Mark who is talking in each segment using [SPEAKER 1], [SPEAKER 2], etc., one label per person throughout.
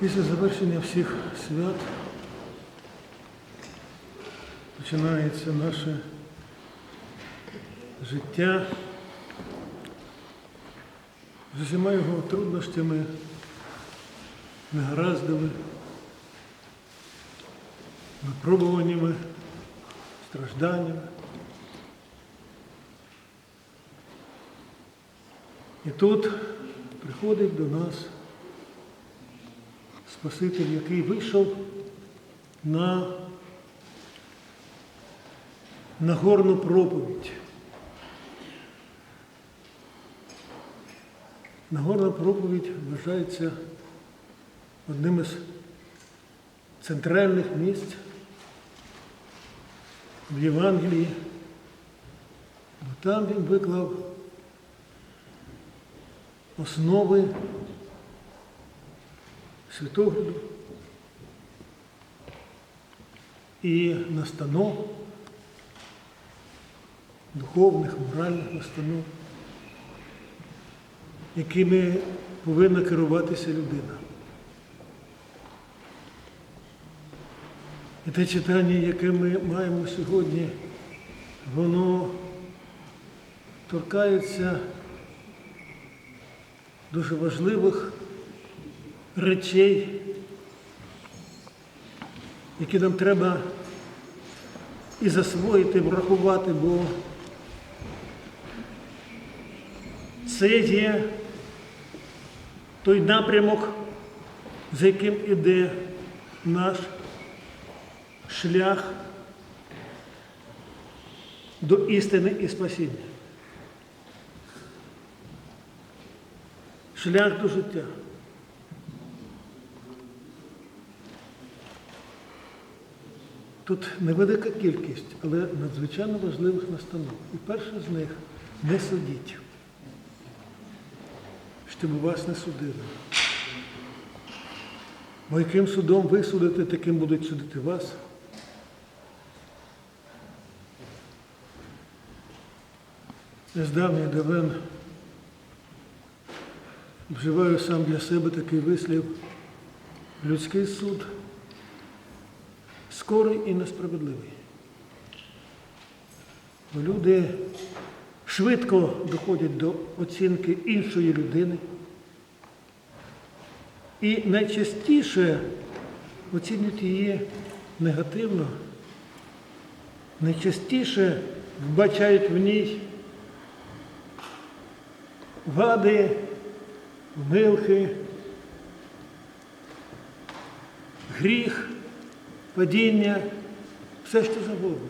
[SPEAKER 1] Після завершення всіх свят починається наше життя з усіма його труднощами, негараздами, випробуваннями, стражданнями. І тут приходить до нас Спаситель, який вийшов на Нагорну проповідь. Нагорна проповідь вважається одним із центральних місць в Євангелії, бо там він виклав основи світогляду і настанов, духовних, моральних настанов, якими повинна керуватися людина. І те читання, яке ми маємо сьогодні, воно торкається дуже важливих речей, які нам треба і засвоїти, врахувати, бо це є той напрямок, за яким іде наш шлях до істини і спасіння. Шлях до життя. Тут невелика кількість, але надзвичайно важливих настанов. І перша з них не судіть, щоб вас не судили. Бо яким судом ви судите, таким будуть судити вас. Я з давен вживаю сам для себе такий вислів. Людський суд скорий і несправедливий. Бо люди швидко доходять до оцінки іншої людини. І найчастіше оцінюють її негативно, найчастіше вбачають в ній вади, помилки, гріх падіння, все що завгодно.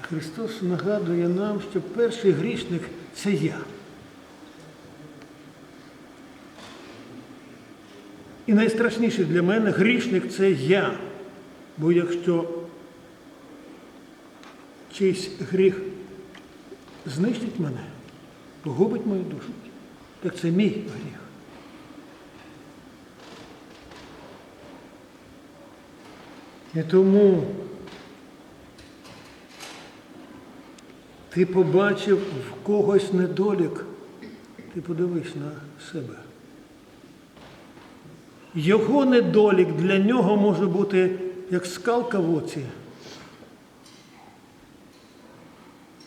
[SPEAKER 1] Христос нагадує нам, що перший грішник це я. І найстрашніше для мене грішник це я. Бо якщо чийсь гріх знищить мене, погубить мою душу, так це мій гріх. І тому ти побачив в когось недолік, ти подивись на себе. Його недолік для нього може бути як скалка в оці,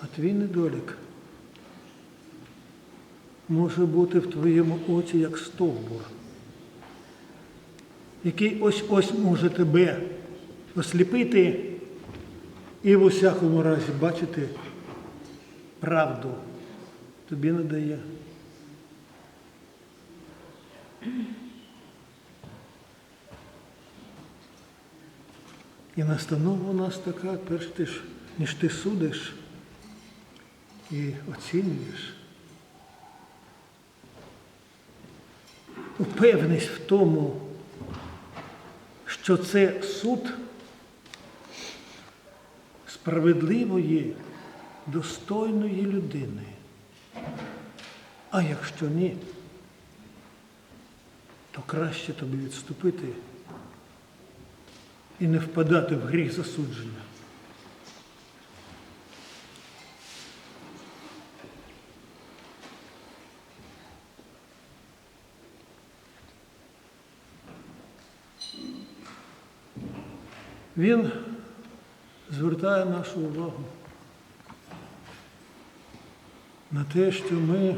[SPEAKER 1] а твій недолік може бути в твоєму оці як стовбур, який ось-ось може тебе осліпити і в усякому разі бачити правду тобі не дає. І настанова у нас така, перш ти ж, ніж ти судиш і оцінюєш. Упевнись в тому, що це суд справедливої, достойної людини. А якщо ні, то краще тобі відступити і не впадати в гріх засудження. Він звертає нашу увагу на те, що ми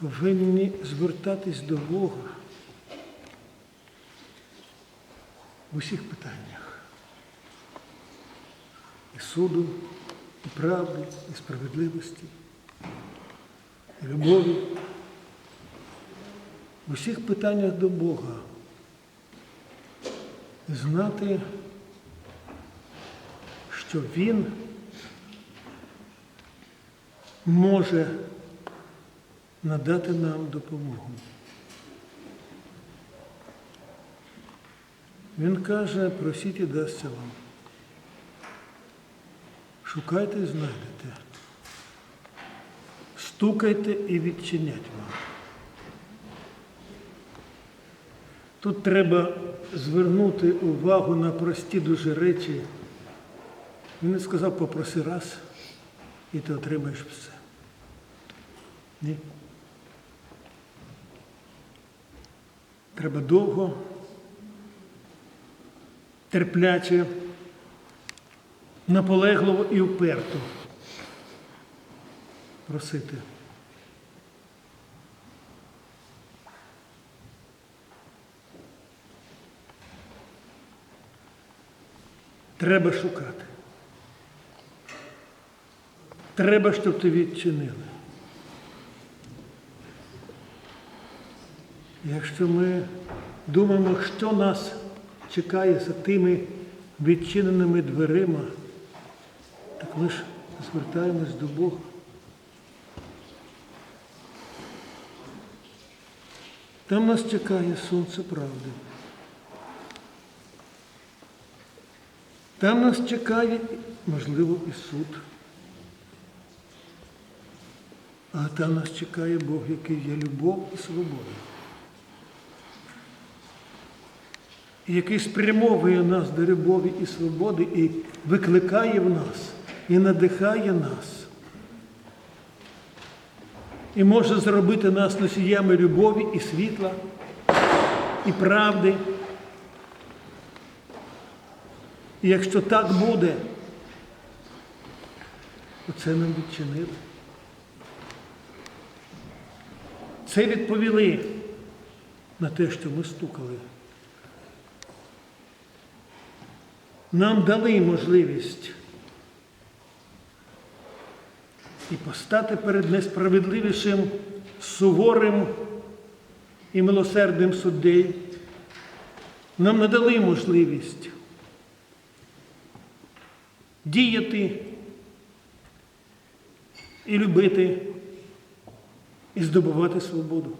[SPEAKER 1] повинні звертатись до Бога в усіх питаннях. І суду, і правди, і справедливості, і любові. В усіх питаннях до Бога. Знати, що Він може надати нам допомогу. Він каже, просіть і дасться вам. Шукайте і знайдете. Стукайте і відчинять вам. Тут треба звернути увагу на прості дуже речі. Він не сказав, попроси раз, і ти отримаєш все. Ні. Треба довго, терпляче, наполегливо і вперто просити. Треба шукати. Треба, щоб ти відчинили. Якщо ми думаємо, що нас чекає за тими відчиненими дверима, так ми ж звертаємось до Бога. Там нас чекає сонце правди. Там нас чекає, можливо, і суд. А там нас чекає Бог, який є любов і свобода. І який спрямовує нас до любові і свободи і викликає в нас, і надихає нас. І може зробити нас носіями любові і світла, і правди. І якщо так буде, то це нам відчинили. Це відповіли на те, що ми стукали. Нам дали можливість і постати перед несправедливішим, суворим і милосердним суддею. Нам надали можливість діяти і любити, і здобувати свободу.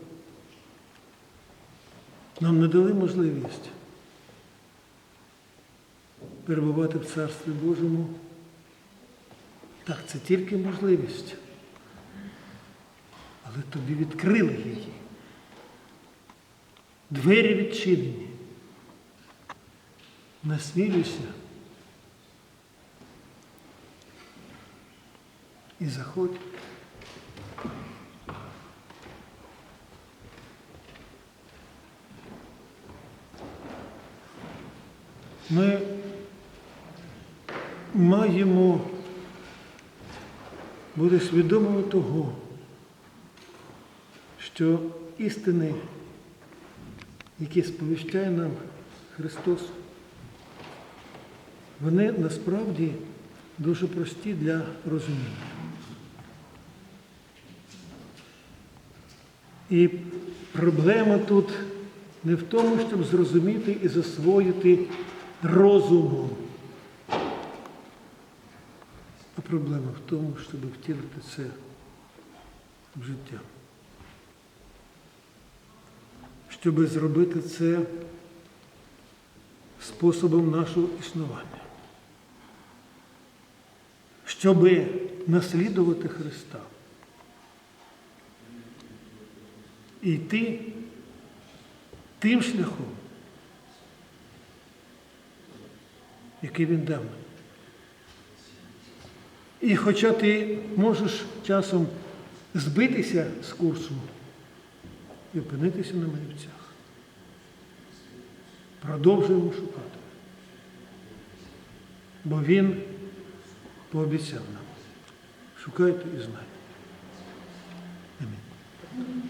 [SPEAKER 1] Нам не дали можливість перебувати в Царстві Божому. Так, це тільки можливість. Але тобі відкрили її. Двері відчинені. Насмілюйся. І заходь. Ми маємо бути свідомими того, що істини, які сповіщає нам Христос, вони насправді дуже прості для розуміння. І проблема тут не в тому, щоб зрозуміти і засвоїти розумом. А проблема в тому, щоб втілити це в життя. Щоб зробити це способом нашого існування. Щоб наслідувати Христа. І йти тим шляхом, який він дав. І хоча ти можеш часом збитися з курсу і опинитися на манівцях, продовжуємо шукати. Бо Він пообіцяв нам. Шукайте і знайте. Амінь.